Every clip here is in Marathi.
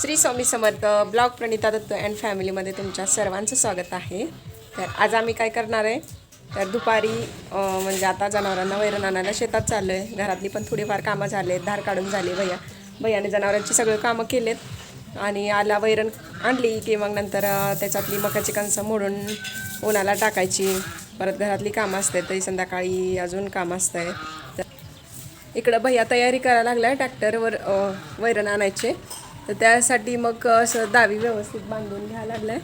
श्री स्वामी समर्थ ब्लॉग प्रणिता दत्त अँड फॅमिलीमध्ये तुमच्या सर्वांचं स्वागत आहे. तर आज आम्ही काय करणार आहे? तर दुपारी म्हणजे आता जनावरांना वैरण आणायला शेतात चाललो आहे घरातली पण थोडीफार कामं झाले धार काढून झाले भैया. भैयाने जनावरांची सगळं कामं केलेत. आणि आला वैरण आणली की मग नंतर त्याच्यातली मकाची कणसं मोडून उन्हाला टाकायची. परत घरातली कामं असते तरी संध्याकाळी अजून काम असतं तर इकडं भैया तयारी करायला लागलाय ट्रॅक्टरवर वैरण आणायचे. तर त्यासाठी मग असं दावी व्यवस्थित बांधून घ्यायला आहे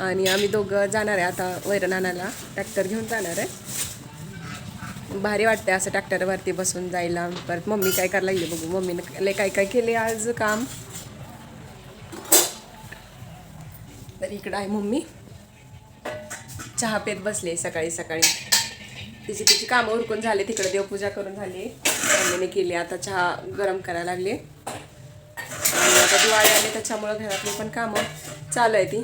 आणि आम्ही दोघं जाणार आहे आता वैरण आणायला. ट्रॅक्टर घेऊन जाणार आहे. भारी वाटते असं ट्रॅक्टरवरती बसून जायला. परत मम्मी काय करायला लागली बघू. मम्मीनं लय काय काय केले आज काम. तर इकडं आहे मम्मी. चहा पेत बसले सकाळी सकाळी. तिची तिची कामं उरकून झाले. तिकडे देवपूजा करून झाली. मम्मीने केली. आता चहा गरम करायला लागली. दिवाळी आली त्याच्यामुळं घरातली पण कामं चालू आहे ती.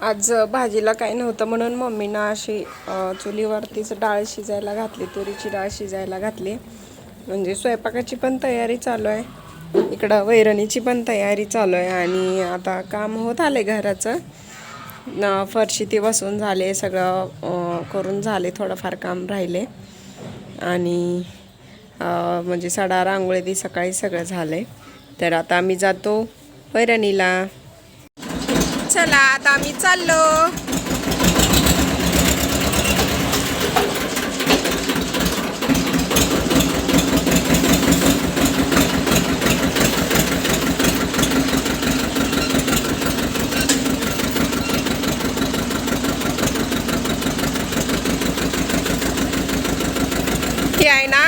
आज भाजीला काही नव्हतं म्हणून मम्मीनं अशी चुलीवरतीच डाळ शिजायला घातली तुरीची डाळ शिजायला घातली. म्हणजे स्वयंपाकाची पण तयारी चालू आहे. इकडं वैरणीची पण तयारी चालू आहे आणि आता काम होत आले घराचं. फरशी ती बसून झाले सगळं करून झाले थोडंफार काम राहिले. आणि म्हणजे सडा रांगोळी ती सकाळी सगळं झालंय. तर आता आम्ही जातो वैरणीला चला आता आम्ही चाललो. ती आहे ना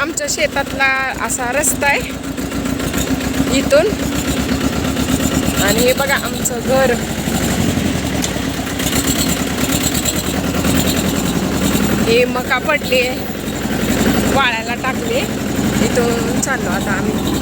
आमच्या शेतातला असा रस्ता आहे. इथून. आणि हे बघा आमचं घर. हे मका पडले. वाळायला टाकले. इथून चाललो आता आम्ही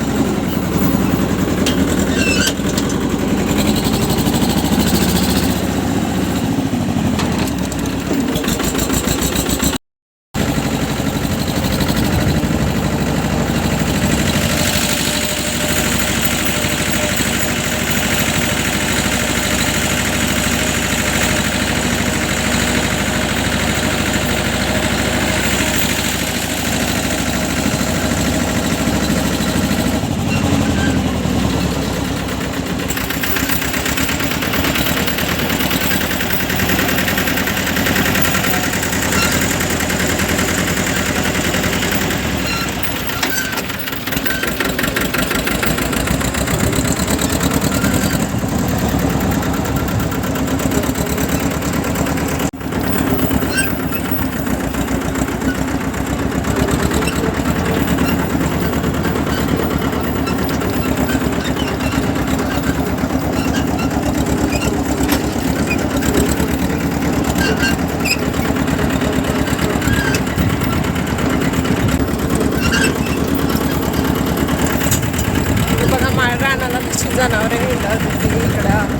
हे बघा माळ रानाला कशी जनावरे मिळतात इकडं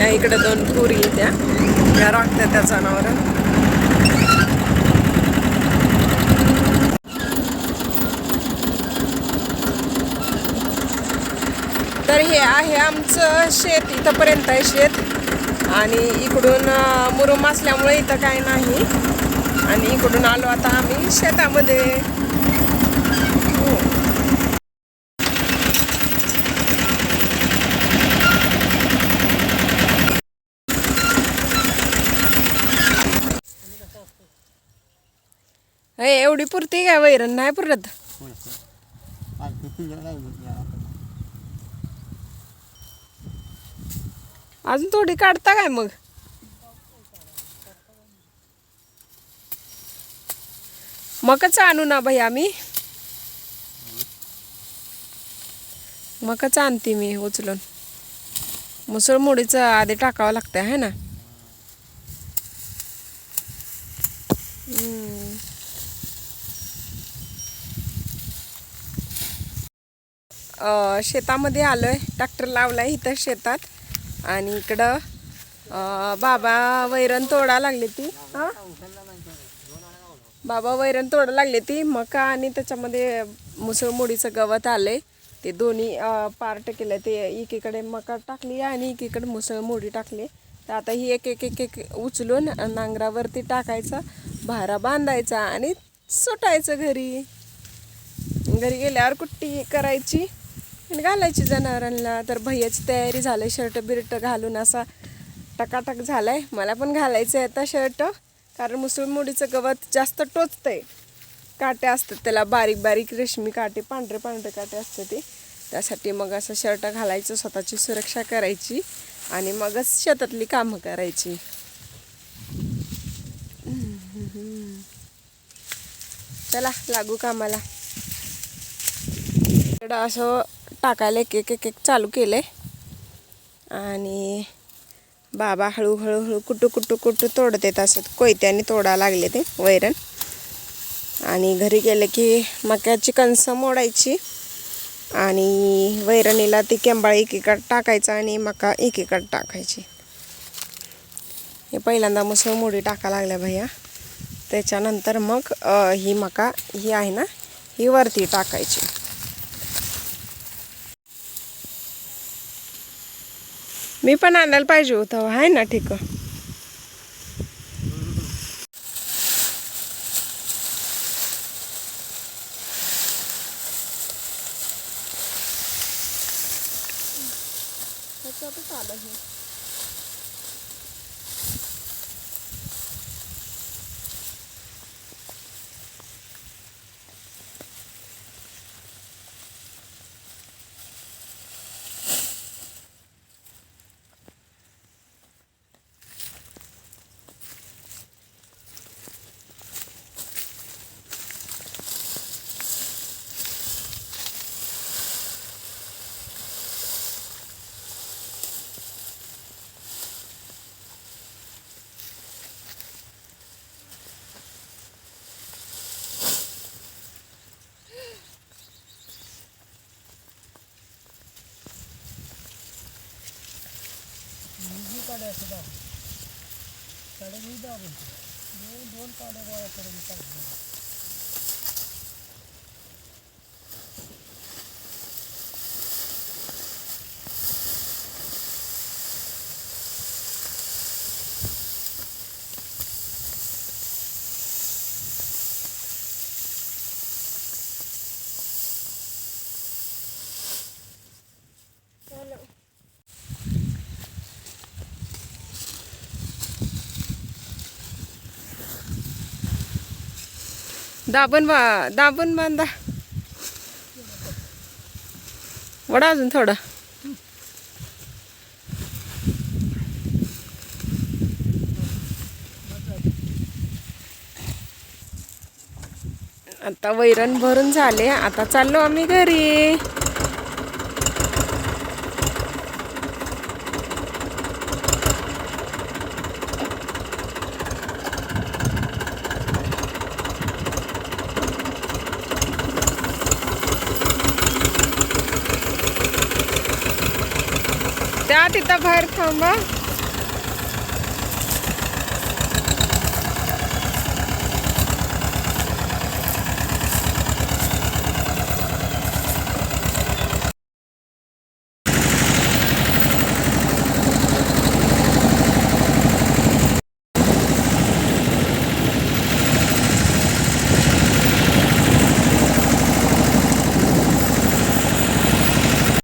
या इकडं दोन पुरी त्या त्या राखत्या त्या जनावर तर हे आहे आमचं शेत इथंपर्यंत आहे शेत. आणि इकडून मुरुम असल्यामुळे इथं काय नाही. आणि इकडून आलो आता आम्ही शेतामध्ये हो. हे एवढी पुरती काय वैरण नाही पुरत? अजून थोडी काढता काय मग? मकच आणू ना भाई आम्ही मकच आणते मी उचलून. मुसळ मुडीचं आधी टाकावं लागतं आहे ना? शेतामध्ये आलो शेतामध्ये आलोय. ट्रॅक्टर लावलाय इथं शेतात. आणि इकडं बाबा वैरण तोडा लागली ती. हां? बाबा वैरण तोडा लागले ती. मका आणि त्याच्यामध्ये मुसळ गवत गवत आले ते दोन्ही पार्ट केले ते एकीकडे मका टाकली आणि एकीकडे मुसळमोडी टाकली. तर आता ही एक एक एक एक उचलून नांगरावरती टाकायचा भारा बांधायचा आणि सुटायचं घरी. घरी गेल्यावर कुट्टी करायची. आणि घालायची जनावरांना. तर भैयाची तयारी झाली शर्ट बिर्ट घालून असा टकाटक झाला आहे मला पण घालायचं आहे आता शर्ट कारण मुसळमुडीचं गवत जास्त टोचतं आहे काटे असतात त्याला बारीक बारीक रेशमी काटे पांढरे पांढरे काटे असतात ते. त्यासाठी मग असं शर्ट घालायचं स्वतःची सुरक्षा करायची आणि मगच शेतातली कामं करायची. चला लागू कामाला. इकडं असं टाकायला एक एक एक एक चालू केलं आहे आणि बाबा हळूहळू हळू कुटू कुटू कुटू तोडत येत असत कोयत्याने तोडा लागले ते वैरण. आणि घरी गेले की मक्याची कणसं मोडायची. आणि वैरणीला ती केंबाळ एकीकडं टाकायचं आणि मका एकीकडं टाकायची. हे पहिल्यांदा मुसळ मोडी टाका लागल्या भैया. त्याच्यानंतर मग ही मका ही आहे ना ही वरती टाकायची. मी पण आणायला पाहिजे होतं आहे ना ठीक. निधी काढायचं दाब काढायची दाब दोन दोन काड्या गोळा करून काढतो दाबण बा दाबण बांधा. वडा अजून थोडा. आता वैरण भरून झाले. आता चाललो आम्ही घरी. या तिथं बाहेर थांबा